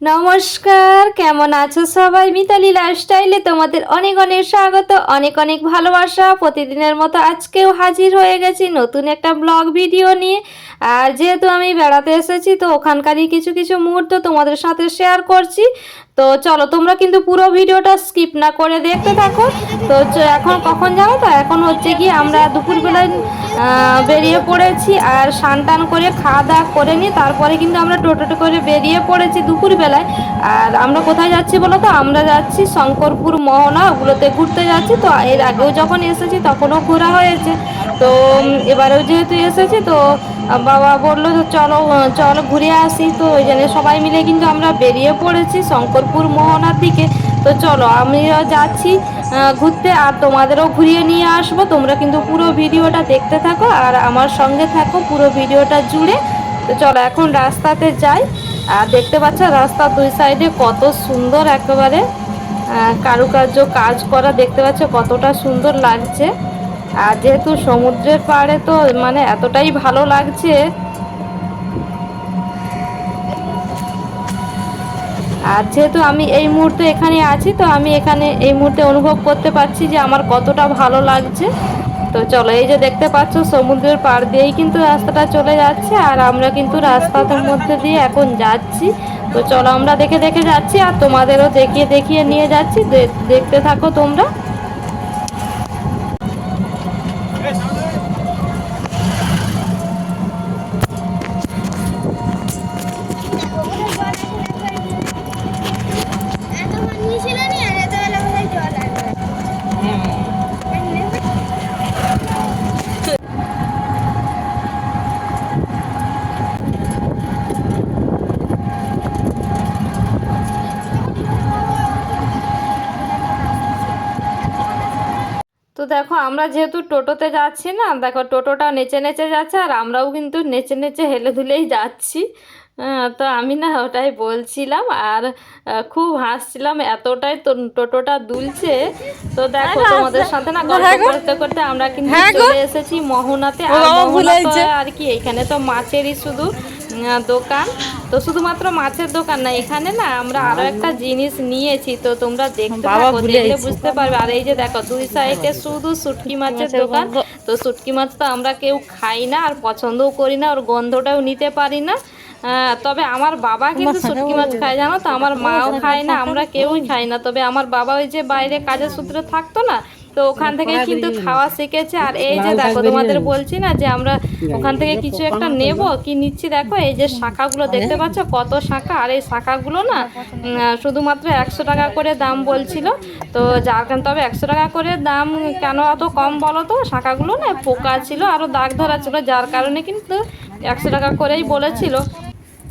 নমস্কার, কেমন আছো সবাই? মিতালি লাইফস্টাইলে তোমাদের অনেক অনেক স্বাগত, অনেক অনেক ভালোবাসা। প্রতিদিনের মতো আজকেও হাজির হয়ে গেছি নতুন একটা ব্লগ ভিডিও নিয়ে। আর যেহেতু আমি বেড়াতে এসেছি, তো ওখানকারই কিছু কিছু মুহূর্ত তোমাদের সাথে শেয়ার করছি। তো চলো, তোমরা কিন্তু পুরো ভিডিওটা স্কিপ না করে দেখতে থাকো। তো এখন কখন জানো তো এখন হচ্ছে কি আমরা দুপুরবেলায় বেরিয়ে পড়েছি আর স্নান টান করে খাওয়া দাওয়া করে নিই তারপরে কিন্তু আমরা টোটোটো করে বেরিয়ে পড়েছি দুপুরবেলায়। আর আমরা কোথায় যাচ্ছি বলো তো? আমরা যাচ্ছি শঙ্করপুর মোহনা, ওগুলোতে ঘুরতে যাচ্ছি। তো এর আগেও যখন এসেছি তখনও ঘোরা হয়েছে। তো এবারেও যেহেতু এসেছি, তো বাবা বলল যে চলো চলো ঘুরে আসি। তো ওই জন্য সবাই মিলে কিন্তু আমরা বেরিয়ে পড়েছি শঙ্করপুর মোহনার দিকে। তো চলো, আমিও যাচ্ছি ঘুরতে। আর তোমাদেরও ঘুরিয়ে নিয়ে আসব। তোমরা কিন্তু পুরো ভিডিওটা দেখতে থাকো আর আমার সঙ্গে থাকো পুরো ভিডিওটা জুড়ে। তো চলো, এখন রাস্তাতে যাই। আর দেখতে পাচ্ছ রাস্তার দুই সাইডে কত সুন্দর একেবারে কারুকার্য কাজ করা। দেখতে পাচ্ছ কতটা সুন্দর লাগছে। আর যেহেতু সমুদ্রের পাড়ে তো মানে এতটাই ভালো লাগছে। আর যেহেতু আমি এই মুহূর্তে এখানে আছি, তো আমি এখানে এই মুহূর্তে অনুভব করতে পারছি যে আমার কতটা ভালো লাগছে। তো চলো, এই যে দেখতে পাচ্ছ, সমুদ্রের পাড় দিয়েই কিন্তু রাস্তাটা চলে যাচ্ছে আর আমরা কিন্তু রাস্তাটার মধ্যে দিয়ে এখন যাচ্ছি। তো চলো, আমরা দেখে দেখে যাচ্ছি আর তোমাদেরও দেখিয়ে দেখিয়ে নিয়ে যাচ্ছি। দেখতে থাকো তোমরা। আমরা যেহেতু টোটোতে যাচ্ছি না দেখো টোটোটা নেচে নেচে যাচ্ছে আর আমরাও কিন্তু নেচে নেচে হেলে ধুলেই যাচ্ছি। তো আমি না ওটাই বলছিলাম আর খুব হাসছিলাম এতটাই তো টোটোটা দুলছে। তো দেখো তোমাদের সাথে না গল্প করতে করতে আমরা কিন্তু চলে এসেছি মোহনাতে। আর কি এখানে তো মাছেরই শুধু দোকান। তো শুধুমাত্র মাছের দোকান না এখানে না আমরা আরও একটা জিনিস নিয়েছি তো তোমরা দেখতে থাকো দেখলে বুঝতে পারবে। আর এই যে দেখো দুই সাইডে শুধু শুটকি মাছের দোকান। তো শুটকি মাছ তো আমরা কেউ খাই না আর পছন্দও করি না ওর গন্ধটাও নিতে পারি না। তবে আমার বাবা কিন্তু শুটকি মাছ খায় জানো তো? আমার মাও খায় না আমরা কেউই খাই না। তবে আমার বাবা ওই যে বাইরে কাজের সূত্রে থাকতো না তো ওখান থেকে কিন্তু খাওয়া শিখেছে। আর এই যে দেখো তোমাদের বলছি না যে আমরা ওখান থেকে কিছু একটা নেব কি নিচ্ছি দেখো এই যে শাখাগুলো দেখতে পাচ্ছ কত শাখা। আর এই শাখাগুলো না শুধুমাত্র একশো টাকা করে দাম বলছিল। তো যার কারণ তবে একশো টাকা করে দাম কেন অত কম বলো তো? শাখাগুলো না পোকা ছিল আরও দাগ ধরা ছিল যার কারণে কিন্তু একশো টাকা করেই বলেছিল।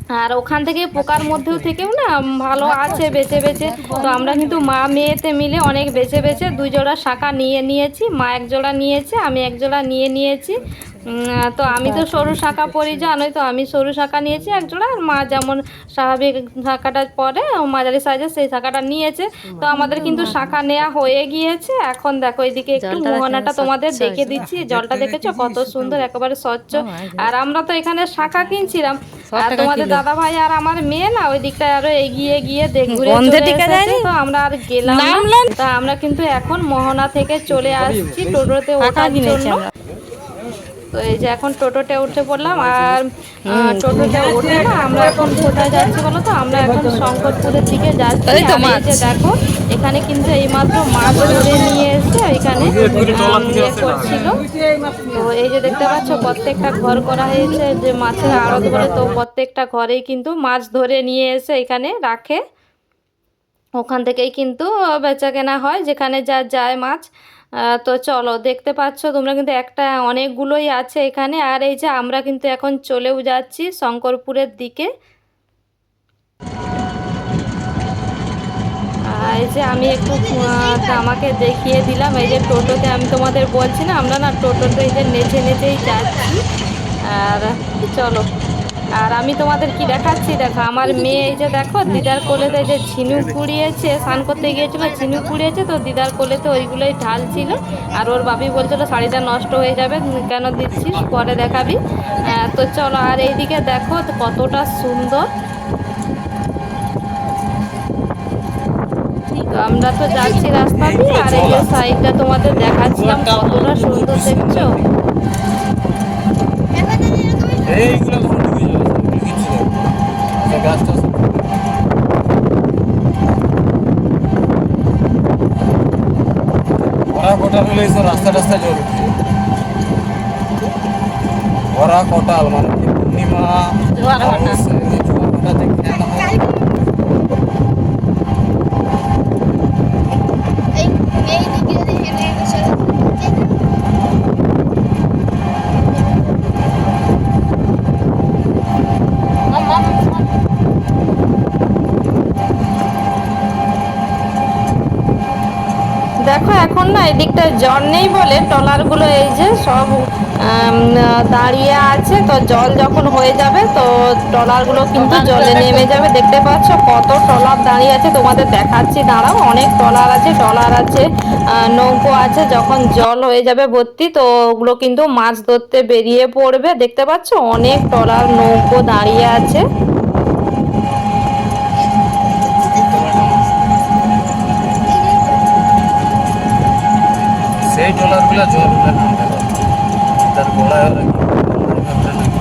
আর ওখান থেকে পোকার মধ্যেও থেকেও না ভালো আছে বেছে বেছে তো আমরা কিন্তু মা মেয়েতে মিলে অনেক বেছে বেছে দুই জোড়া শাখা নিয়ে নিয়েছি, মা এক জোড়া নিয়েছে, আমি এক জোড়া নিয়ে নিয়েছি। তো আমি তো সরু শাঁখা পরি জানোই তো আমি সরু শাঁখা নিয়েছি এক জোড়া আর মা যেমন স্বাভাবিক শাখাটা পরে মাঝারি সাইজের সেই শাঁখাটা নিয়েছে। তো আমাদের কিন্তু শাঁখা নেওয়া হয়ে গিয়েছে। এখন দেখো এদিকে একটু মোহনাটা তোমাদের দেখে দিচ্ছি। জলটা দেখেছ? কত সুন্দর একেবারে স্বচ্ছ। আর আমরা তো এখানে শাঁখা কিনছিলাম। আর তোমাদের দাদা ভাই আর আমার মেয়ে না ওই দিকটা আরও এগিয়ে গিয়ে দেখ তো আমরা আর গেলাম তা আমরা কিন্তু এখন মোহনা থেকে চলে আসছি টোটোতে ওঠার জন্য। তো এই যে এখন টোটোতে উঠে পড়লাম আর টোটোতে উঠে না আমরা এখন কোথায় যাচ্ছি বলো তো? আমরা এখন শঙ্করপুরের দিকে যাচ্ছি। এই যে দেখো এখানে কিন্তু এইমাত্র মাছ ধরে নিয়ে এসে এখানে ইয়ে করছিল। তো এই যে দেখতে পাচ্ছ প্রত্যেকটা ঘর করা হয়েছে যে মাছের আড়ত বলে। তো প্রত্যেকটা ঘরেই কিন্তু মাছ ধরে নিয়ে এসে এখানে রাখে। ওখান থেকেই কিন্তু বেচা কেনা হয় যেখানে যা যায় মাছ। তো চলো, দেখতে পাচ্ছ তোমরা কিন্তু একটা অনেকগুলোই আছে এখানে। আর এই যে আমরা কিন্তু এখন চলেও যাচ্ছি শঙ্করপুরের দিকে। এই যে আমি একটু আমাকে দেখিয়ে দিলাম। এই যে টোটোতে আমি তোমাদের বলছি না, আমরা না টোটোতে এই যে নেচে নেচেই যাচ্ছি। আর চলো। আর আমি তোমাদের কি দেখাচ্ছি? দেখো, আমার মেয়ে এই যে দেখো, দিদার কোলেতে যে ঝিনুক কুড়িয়েছে স্নান করতে গিয়েছিল ঝিনুক কুড়িয়েছে তো দিদার কোলেতে ওইগুলোই ঢাল ছিল। আর ওর বাপি বলছিল, শাড়িটা নষ্ট হয়ে যাবে কেন দিচ্ছিস? পরে দেখাবি। তো চলো, আর এইদিকে দেখো, কতটা সুন্দর। আমরা তো যাচ্ছি রাস্তা দিয়ে, আর এই যে সাইডটা তোমাদের দেখাচ্ছিলাম কতটা সুন্দর দেখছ। এইগুলো ধরে ডুবে যাবে কিচ্ছু নেই এই গাছটা ওরা কোটাল হলে এইসব রাস্তা রাস্তা জল উঠে ওরা কোটাল মানে কি পূর্ণিমা জোয়ার ভাটা। অমাবস্যা, এই জোয়ার ভাটাতে খেয়াল হয় এই এই দিকে যদি হেঁটে হেঁটে চলে দেখো এখন না এদিকটা জল নেই বলে ট্রলারগুলো এই যে সব দাঁড়িয়ে আছে। তো জল যখন হয়ে যাবে তো ট্রলারগুলো কিন্তু জলে নেমে যাবে। দেখতে পাচ্ছ কত ট্রলার দাঁড়িয়ে আছে। তোমাদের দেখাচ্ছি দাঁড়াও। অনেক ট্রলার আছে ট্রলার আছে নৌকো আছে। যখন জল হয়ে যাবে ভর্তি তো ওগুলো কিন্তু মাছ ধরতে বেরিয়ে পড়বে। দেখতে পাচ্ছ অনেক ট্রলার নৌকো দাঁড়িয়ে আছে। সেই ডলারগুলো জল উঠে নামতে পারে তার গোড়ায় ওরা কি ভাবতে নাকি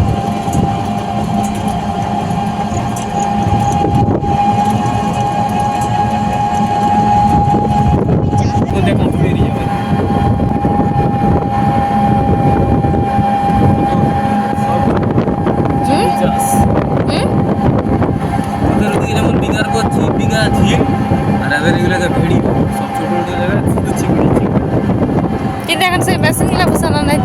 তো দেখুন বেরিয়ে যাবে হুম? চাষ হুম? ওদের ওদিকে যেমন বিঘার পর ঝিল বিঘা ঝিল আর এদের এগুলোকে ভেড়ি সব ছোট ছোট জায়গায় শুধু চিংড়ি চিংড়ি কিন্তু এখন সেই মেশিনগুলো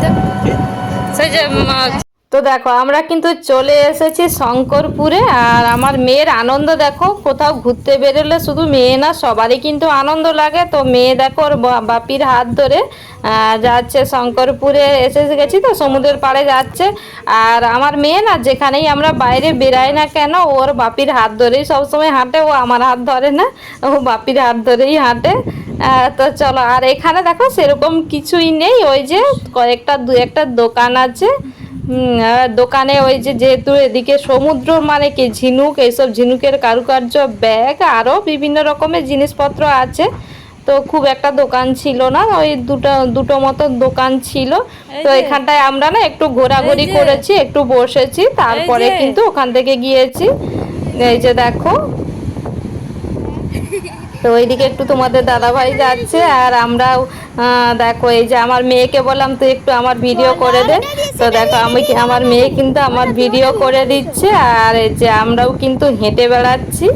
বসানো নাই তো দেখো, আমরা কিন্তু চলে এসেছি শঙ্করপুরে, আর আমার মেয়ের আনন্দ দেখো, কোথাও ঘুরতে বেরোলে শুধু মেয়ে না, সবারই কিন্তু আনন্দ লাগে। তো মেয়ে দেখো, ওর বাপির হাত ধরে যাচ্ছে শঙ্করপুরে এসে গেছি তো, সমুদ্রের পাড়ে যাচ্ছে। আর আমার মেয়ে না, যেখানেই আমরা বাইরে বেরাই না কেন, ওর বাপির হাত ধরেই সবসময় হাঁটে, ও আমার হাত ধরে না, ও বাপির হাত ধরেই হাঁটে। তো চলো, আর এখানে দেখো, সেরকম কিছুই নেই, ওই যে কয়েকটা দু একটা দোকান আছে। দোকানে ওই যে যেহেতু এদিকে সমুদ্র মানে কি ঝিনুক এইসব ঝিনুকের কারুকার্য ব্যাগ আরও বিভিন্ন রকমের জিনিসপত্র আছে। তো খুব একটা দোকান ছিল না ওই দুটো দুটো মতো দোকান ছিল। তো এখানটায় আমরা না একটু ঘোরাঘুরি করেছি একটু বসেছি তারপরে কিন্তু ওখান থেকে গিয়েছি। এই যে দেখো তো ওইদিকে একটু তোমাদের দাদাভাই যাচ্ছে আর আমরাও দেখো এই যে আমার মেয়েকে বললাম তুই একটু আমার ভিডিও করে দে। তো দেখো আমি কি- আমার মেয়ে কিন্তু আমার ভিডিও করে দিচ্ছে আর এই যে আমরাও কিন্তু হেঁটে বেড়াচ্ছি।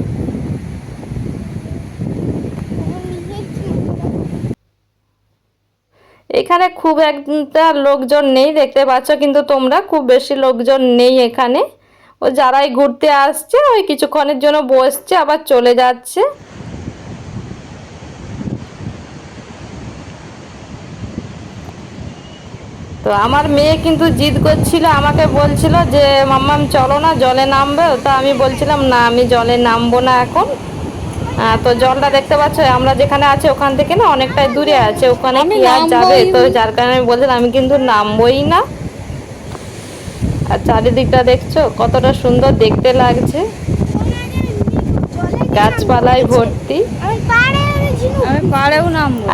এখানে খুব একটা লোকজন নেই দেখতে পাচ্ছ কিন্তু তোমরা খুব বেশি লোকজন নেই এখানে। ও যারাই ঘুরতে আসছে ওই কিছুক্ষণের জন্য বসছে আবার চলে যাচ্ছে। তো আমার মেয়ে কিন্তু জিদ করছিল আমাকে বলছিল যে মাম্মাম চলো না জলে নামবে। তো আমি বলছিলাম না আমি জলে নামবো না এখন। তো জলটা দেখতে পাচ্ছ আমরা যেখানে আছি ওখান থেকে না অনেকটাই দূরে আছে ওখানে কি আর যাবে? তো যার কারণে আমি বলছিলাম আমি কিন্তু নামবোই না। আর চারিদিকটা দেখছ কতটা সুন্দর দেখতে লাগছে। গাছপালায় ভর্তি।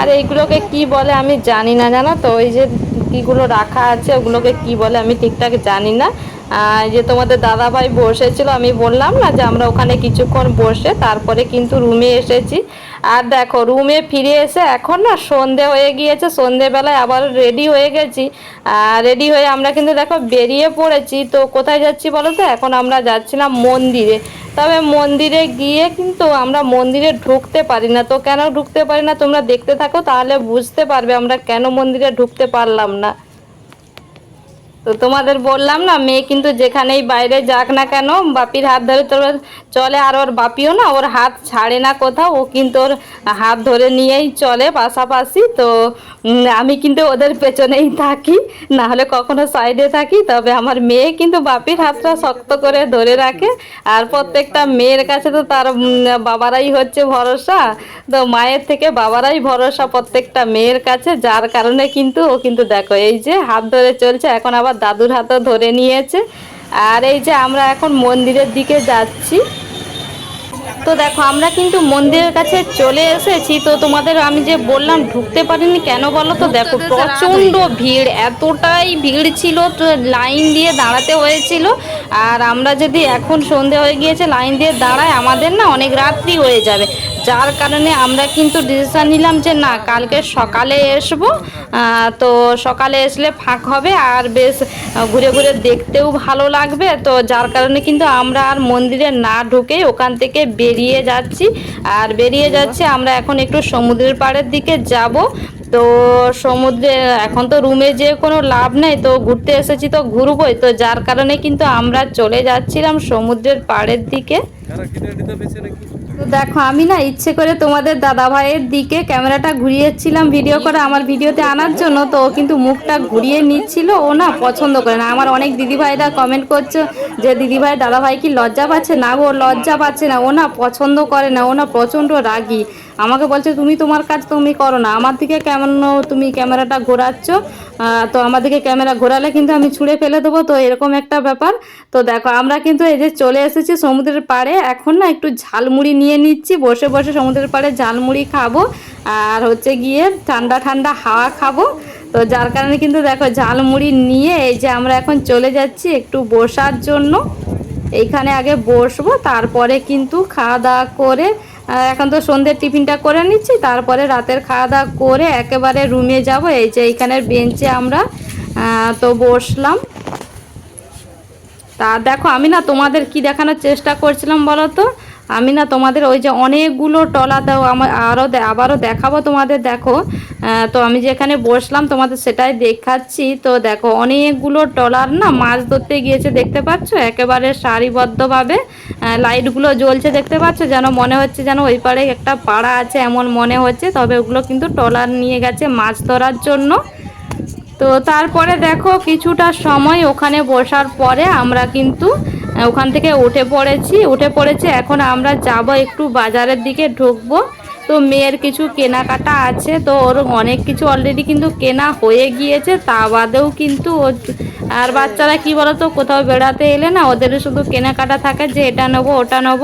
আর এইগুলোকে কি বলে আমি জানি না, জানো তো? ওই যে কিগুলো রাখা আছে, ওগুলোকে কি বলে আমি ঠিকঠাক জানি না। যে তোমাদের দাদা ভাই বসেছিল, আমি বললাম না যে আমরা ওখানে কিছুক্ষণ বসে তারপরে কিন্তু রুমে এসেছি। আর দেখো, রুমে ফিরে এসে এখন না সন্ধে হয়ে গিয়েছে, সন্ধেবেলায় আবার রেডি হয়ে গেছি। রেডি হয়ে আমরা কিন্তু দেখো বেরিয়ে পড়েছি। তো কোথায় যাচ্ছি বলো তো? এখন আমরা যাচ্ছিলাম মন্দিরে। তবে মন্দিরে গিয়ে কিন্তু আমরা মন্দিরে ঢুকতে পারি না। তো কেন ঢুকতে পারি না? তোমরা দেখতে থাকো, তাহলে বুঝতে পারবে আমরা কেন মন্দিরে ঢুকতে পারলাম না। তো তোমাদের বললাম না, মেয়ে কিন্তু যেখানেই বাইরে যাক না কেন, বাপির হাত ধরে তোর চলে, আর ওর বাপিও না, ওর হাত ছাড়ে না কোথাও, ও কিন্তু ওর হাত ধরে নিয়েই চলে পাশাপাশি। তো আমি কিন্তু ওদের পেছনেই থাকি না হলে কখনো সাইডে থাকি, তবে আমার মেয়ে কিন্তু বাপির হাতটা শক্ত করে ধরে রাখে, আর প্রত্যেকটা মেয়ের কাছে তো তার বাবারাই হচ্ছে ভরসা। তো মায়ের থেকে বাবারাই ভরসা প্রত্যেকটা মেয়ের কাছে, যার কারণে কিন্তু ও কিন্তু দেখো, এই যে হাত ধরে চলছে, এখন আবার দাদুর হাতও ধরে নিয়েছে। আর এই যে আমরা এখন মন্দিরের দিকে যাচ্ছি। তো দেখো আমরা কিন্তু মন্দিরের কাছে চলে এসেছি। তো তোমাদের আমি যে বললাম ঢুকতে পারিনি কেন বলো তো? দেখো প্রচণ্ড ভিড় এতটাই ভিড় ছিল তো লাইন দিয়ে দাঁড়াতে হয়েছিল। আর আমরা যদি এখন সন্ধে হয়ে গিয়েছে লাইন দিয়ে দাঁড়ায় আমাদের না অনেক রাত্রি হয়ে যাবে। যার কারণে আমরা কিন্তু ডিসিশন নিলাম যে না, কালকে সকালে আসব। তো সকালে আসলে ফাঁক হবে আর বেশ ঘুরে ঘুরে দেখতেও ভালো লাগবে। তো যার কারণে কিন্তু আমরা আর মন্দিরে না ঢুকে ওখান থেকে বেরিয়ে যাচ্ছি। আর বেরিয়ে যাচ্ছি, আমরা এখন একটু সমুদ্রের পাড়ের দিকে যাব। তো সমুদ্রে এখন তো রুমে যে কোনো লাভ নেই, তো ঘুরতে এসেছি তো ঘুরবোই। তো যার কারণে কিন্তু আমরা চলে যাচ্ছিলাম সমুদ্রের পাড়ের দিকে। তো দেখো, আমি না ইচ্ছে করে তোমাদের দাদা ভাইয়ের দিকে ক্যামেরাটা ঘুরিয়েছিলাম ভিডিও করে আমার ভিডিওতে আনার জন্য, তো ও কিন্তু মুখটা ঘুরিয়ে নিচ্ছিল। ও না পছন্দ করে না। আমার অনেক দিদিভাইরা কমেন্ট করছে যে, দিদিভাই দাদা ভাই কি লজ্জা পাচ্ছে? না ও লজ্জা পাচ্ছে না। ও না পছন্দ করে না। ও না প্রচণ্ড রাগী। আমাকে বলছে, তুমি তোমার কাজ তুমি করো না। আমার দিকে কেমন তুমি ক্যামেরাটা ঘোরাচ্ছ? তো আমার দিকে ক্যামেরা ঘোরালে কিন্তু আমি ছুঁড়ে ফেলে দেবো। তো এরকম একটা ব্যাপার। তো দেখো, আমরা কিন্তু এই যে চলে এসেছি সমুদ্রের পাড়ে। এখন না একটু ঝালমুড়ি নিয়ে নিচ্ছি। বসে বসে সমুদ্রের পাড়ে ঝালমুড়ি খাব। আর হচ্ছে গিয়ে ঠান্ডা ঠান্ডা হাওয়া খাব। তো যার কারণে কিন্তু দেখো ঝালমুড়ি নিয়ে এই যে আমরা এখন চলে যাচ্ছি একটু বসার জন্য। এইখানে আগে বসবো, তারপরে কিন্তু খাওয়া দাওয়া করে এখন তো সন্ধ্যের টিফিনটা করে নিচ্ছি। তারপরে রাতের খাওয়া দাওয়া করে একেবারে রুমে যাব। এই যে এইখানের বেঞ্চে আমরা তো বসলাম। তা দেখো, আমি না তোমাদের কি দেখানোর চেষ্টা করছিলাম বলো তো? আমি না তোমাদের ওই যে অনেকগুলো টলাতেও আমার আরও আবারও দেখাবো তোমাদের, দেখো। তো আমি যেখানে বসলাম, তোমাদের সেটাই দেখাচ্ছি। তো দেখো, অনেকগুলো টলার না মাছ ধরতে গিয়েছে, দেখতে পাচ্ছ? একেবারে সারিবদ্ধভাবে। লাইটগুলো জ্বলছে, দেখতে পাচ্ছ? যেন মনে হচ্ছে যেন ওই পাড়ে একটা পাড়া আছে, এমন মনে হচ্ছে। তবে ওগুলো কিন্তু টলার নিয়ে গেছে মাছ ধরার জন্য। তো তারপরে দেখো কিছুটা সময় ওখানে বসার পরে আমরা কিন্তু ওখান থেকে উঠে পড়েছি। উঠে পড়েছি, এখন আমরা যাব একটু বাজারের দিকে ঢুকবো। তো মেয়ের কিছু কেনাকাটা আছে, তো ওর অনেক কিছু অলরেডি কিন্তু কেনা হয়ে গিয়েছে, তা বাদেও কিন্তু আর বাচ্চারা কি বলতো, কোথাও বেড়াতে এলে না ওদের শুধু কেনাকাটা থাকে যে এটা নেব, ওটা নেব।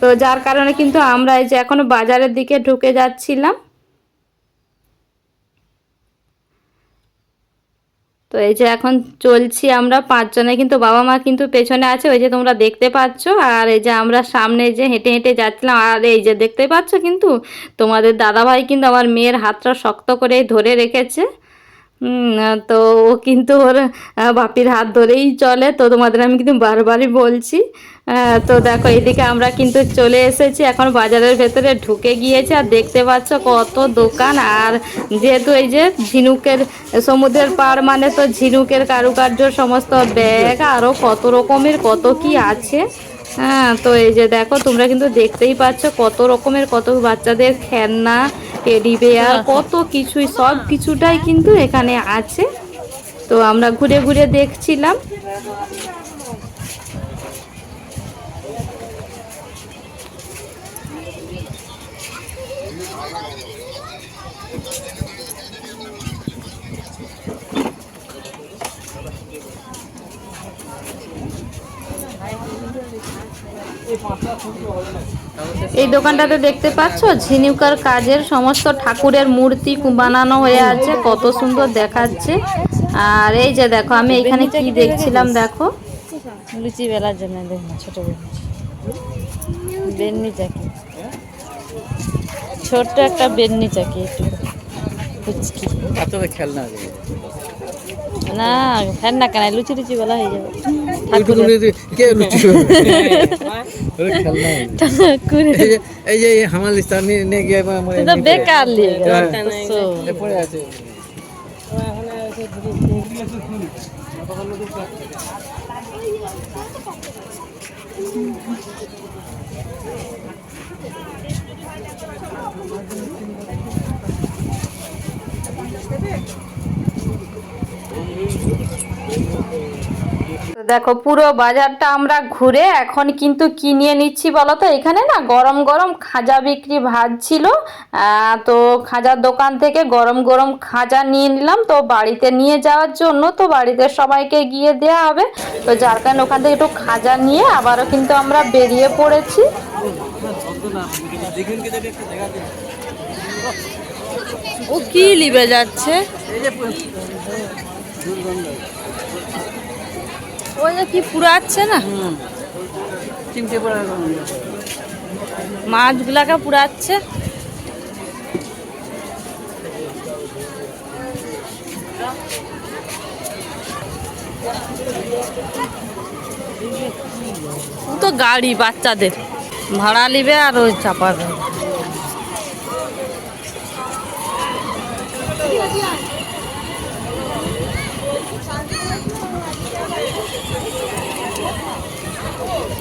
তো যার কারণে কিন্তু আমরা এই যে এখন বাজারের দিকে ঢুকে যাচ্ছিলাম। তো এই যে এখন চলছি আমরা পাঁচজনে, কিন্তু বাবা মা কিন্তু পেছনে আছে, ওই যে তোমরা দেখতে পাচ্ছ। আর এই যে আমরা সামনে যে হেঁটে হেঁটে যাচ্ছিলাম, আর এই যে দেখতে পাচ্ছ কিন্তু তোমাদের দাদাভাই কিন্তু আমার মেয়ের হাতটা শক্ত করে ধরে রেখেছে। তো ও কিন্তু ওর বাপির হাত ধরেই চলে। তো তোমাদের আমি কিন্তু বারবারই বলছি। তো দেখো, এদিকে আমরা কিন্তু চলে এসেছি। এখন বাজারের ভেতরে ঢুকে গিয়েছে আর দেখতে পাচ্ছ কত দোকান। আর যেহেতু এই যে ঝিনুকের সমুদ্রের পাড় মানে তো ঝিনুকের কারুকার্য সমস্ত ব্যাগ আরও কত রকমের কত কি আছে। হ্যাঁ তো এই যে দেখো তোমরা কিন্তু দেখতেই পাচ্ছ কত রকমের কত বাচ্চাদের খেলনা টেডি বেয়ার কত কিছুই সব কিছুটাই কিন্তু এখানে আছে। তো আমরা ঘুরে ঘুরে দেখছিলাম। এই দোকানটাতে দেখতে পাচ্ছ? ঝিনুকার কাজের সমস্ত ঠাকুরের মূর্তি বানানো হয়ে আছে কত সুন্দর দেখাচ্ছে। আর এই যে দেখো আমি এখানে কি দেখছিলাম দেখো। লুচি বেলার জন্য ছোট বেননি চাকি। ছোট্ট একটা বেননি চাকি একটু। ফুচকি খেলনা না ফ্যান না কেন লুচি লুচি বেলা হয়ে যাবে। কে লুচি এই যে হামাল স্থান নিয়ে গিয়ে তো বেকার লিয়ে এ পড়ে আছে। তো দেখো, পুরো বাজারটা আমরা ঘুরে এখন কিন্তু কি নিয়ে নিচ্ছি বলো তো? এখানে না গরম গরম খাজা বিক্রি ভাজছিল ছিল। তো খাজার দোকান থেকে গরম গরম খাজা নিয়ে নিলাম। তো বাড়িতে নিয়ে যাওয়ার জন্য তো বাড়িতে সবাইকে গিয়ে দেওয়া হবে। তো যার কারণে ওখান থেকে একটু খাজা নিয়ে আবারও কিন্তু আমরা বেরিয়ে পড়েছি। ও কি লিবে যাচ্ছে? ওই যে কি পুরাচ্ছে না? চিমটে মাছগুলাকে পুরাচ্ছে। তো গাড়ি বাচ্চাদের। ভাড়া নিবে আর ওই চাপাবে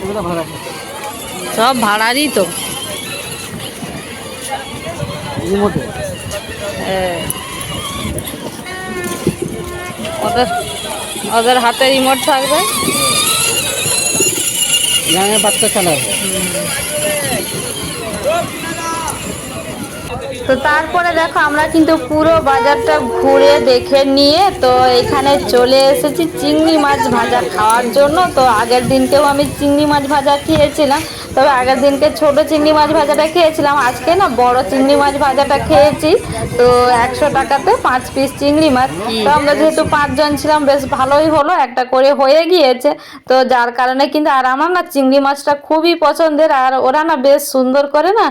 ভাড়া সব ভাড়ারই তো। হ্যাঁ। ওদের ওদের হাতে রিমোট থাকবে? গ্রামের বাচ্চা চালাবে তো তারপরে দেখো আমরা কিন্তু পুরো বাজারটা ঘুরে দেখে নিয়ে তো এখানে চলে এসেছি চিংড়ি মাছ ভাজা খাওয়ার জন্য। তো আগের দিনকেও আমি চিংড়ি মাছ ভাজা খেয়েছিলাম। তবে আগের দিনকে ছোট চিংড়ি মাছ ভাজাটা খেয়েছিলাম। আজকে না বড় চিংড়ি মাছ ভাজাটা খেয়েছি। তো একশো টাকাতে পাঁচ পিস চিংড়ি মাছ। তো আমরা যেহেতু পাঁচজন ছিলাম বেশ ভালোই হলো। একটা করে হয়ে গিয়েছে। তো যার কারণে কিন্তু আর আমার না চিংড়ি মাছটা খুবই পছন্দের। আর ওরা না বেশ সুন্দর করে না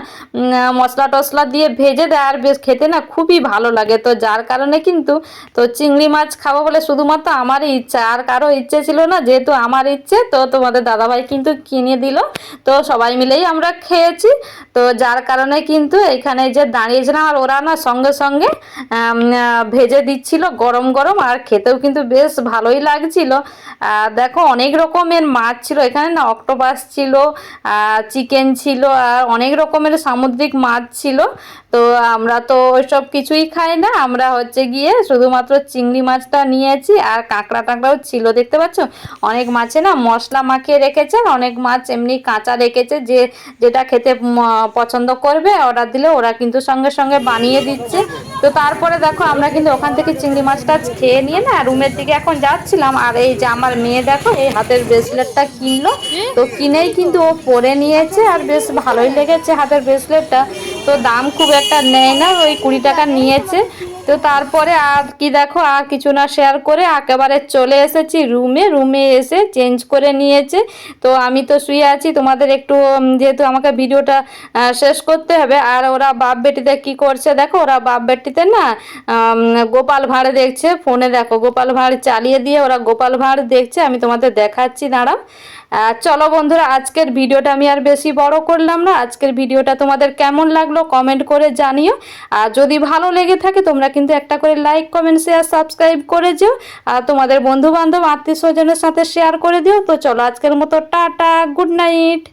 মশলা টশলা দিয়ে ভেজে দেয়। আর বেশ খেতে না খুবই ভালো লাগে। তো যার কারণে কিন্তু তো চিংড়ি মাছ খাব বলে শুধুমাত্র আমারই ইচ্ছা। আর কারও ইচ্ছে ছিল না যেহেতু আমার ইচ্ছে তো তোমাদের দাদাভাই কিন্তু কিনে দিল। তো সবাই মিলেই আমরা খেয়েছি। তো যার কারণে কিন্তু এখানে যে দাঁড়িয়েছিলাম আর ওরা না সঙ্গে সঙ্গে ভেজে দিচ্ছিল গরম গরম আর খেতেও কিন্তু বেশ ভালোই লাগছিল। দেখো অনেক রকমের মাছ ছিল, এখানে না অক্টোপাস ছিল চিকেন ছিল, আর অনেক রকমের সামুদ্রিক মাছ ছিল। তো আমরা তো ওইসব কিছুই খাই না, আমরা হচ্ছে গিয়ে শুধুমাত্র চিংড়ি মাছটা নিয়েছি আর কাঁকড়া টাকড়াও ছিল, দেখতে পাচ্ছ? অনেক মাছে না মশলা মাখিয়ে রেখেছে, অনেক মাছ এমনি কাঁচা রেখেছে, যে যেটা খেতে পছন্দ করবে অর্ডার দিলে ওরা কিন্তু সঙ্গে সঙ্গে বানিয়ে দিচ্ছে। তো তারপরে দেখো আমরা কিন্তু ওখান থেকে চিংড়ি মাছটা খেয়ে নিয়ে না রুমের দিকে এখন যাচ্ছিলাম, আর এই যে আমার মেয়ে দেখো এই হাতের ব্রেসলেটটা কিনলো। তো কিনেই কিন্তু ও পরে নিয়েছে আর বেশ ভালোই লেগেছে হাতের ব্রেসলেটটা। তো দাম খুব একটা নেয় না, ওই কুড়ি টাকা নিয়েছে। তো তারপরে আর কি দেখো, আর কিছু না শেয়ার করে একেবারে চলে এসেছি রুমে রুমে এসে চেঞ্জ করে নিয়েছে। তো আমি তো শুয়ে আছি, তোমাদের একটু যেহেতু আমাকে ভিডিওটা শেষ করতে হবে, আর ওরা বাপ বেটিতে কি করছে দেখো, ওরা বাপ বেটিতে না গোপাল ভাঁড় দেখছে। ফোনে দেখো, গোপাল ভাঁড় চালিয়ে দিয়ে ওরা গোপাল ভাঁড় দেখছে। আমি তোমাদের দেখাচ্ছি, দাঁড়াও। চলো বন্ধুরা, আজকের ভিডিওটা আমি আর বেশি বড় করলাম না। আজকের ভিডিওটা তোমাদের কেমন লাগল কমেন্ট করে জানিও। আর যদি ভালো লেগে থাকে, তোমরা কিন্তু একটা করে লাইক, কমেন্ট, শেয়ার, সাবস্ক্রাইব করে যেও। আর তোমাদের বন্ধুবান্ধব, আত্মীয় স্বজনের সাথে শেয়ার করে দিও। তো চলো, আজকের মতো টাটা গুড নাইট